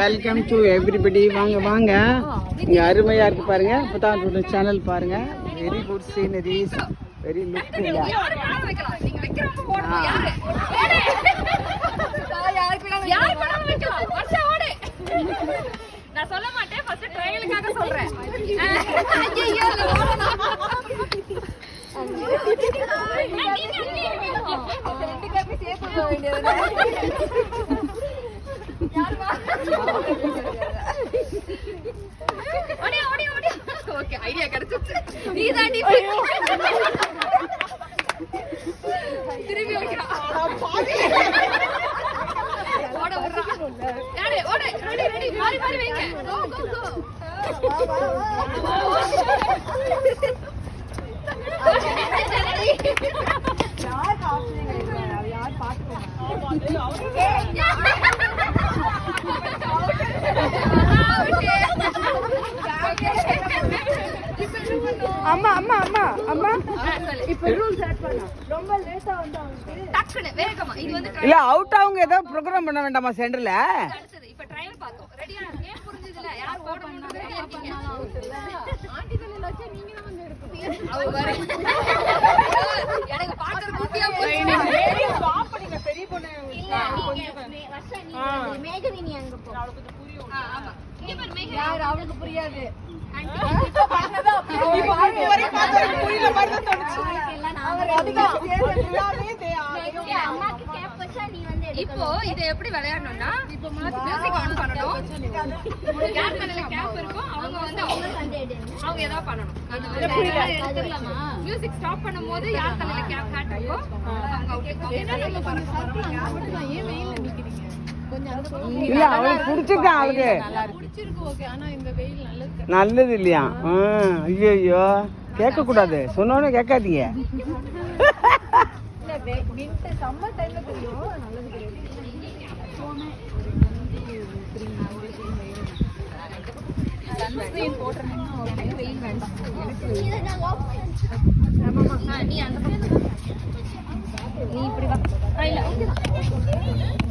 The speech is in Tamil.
வெல்கம் டு எவ்ரிபடி வாங்க வாங்க. இங்க அருமையா இருக்கு பாருங்க. இப்பதான் சேனல் பாருங்க. Very good sceneries very look. நான் சொல்ல மாட்டேன். ஃபர்ஸ்ட் ட்ரையலுக்காக சொல்றேன். ஓகே ஐடியா கிடைச்சிச்சு நீ தாண்டி திரும்பி வைக்கலாம் ஓட விடுறா யாரு ஓடு ரெடி ரெடி மாறி மாறி வைங்க கோ கோ கோ அம்மா அம்மா அம்மா அம்மா. இப்ப ரூல்ஸ் ஆட் பண்ணா ரொம்ப லேட்டா வந்து டக்குனு வேகமா. இது வந்து இல்ல அவுட் அவங்க ஏதோ ப்ரோக்ராம் பண்ண வேண்டாமா சென்டர்ல அடுத்தது இப்ப ட்ரையல் பார்த்தோம். ரெடியா ஏன் புரிஞ்சதுல? யார் ஓடணும் இருக்கீங்க ஆண்டி தலையில வச்சா நீங்க தான் வந்து எடுக்கணும் அவ வர எனக்கு பாக்குற குட்டியா போச்சு பெரிய பொண்ணு ஆ, ஆமா. இங்க பாரு மேகா யார் அவளுக்கு புரியாது. புரியல இப்போ இத எப்படி விளையாடணும்னா இப்போ மியூசிக் ஆன் பண்ணணும். யார் தலையில கேப் இருக்கோ அவங்க வந்து அவங்க அவங்க ஏதாவது பண்ணணும். மியூசிக் ஸ்டாப் பண்ணும்போது யார் தலையில கேப் ஹேட் இருக்கோ அவங்க அவுட் இல்ல அவளுக்கு பிடிச்சிருக்கா அவளுக்கு நல்லது. இல்லையா? ஐயோ கேட்கக்கூடாது. கேட்க கேட்காதீங்க. நீ இப்படி வா. இல்ல.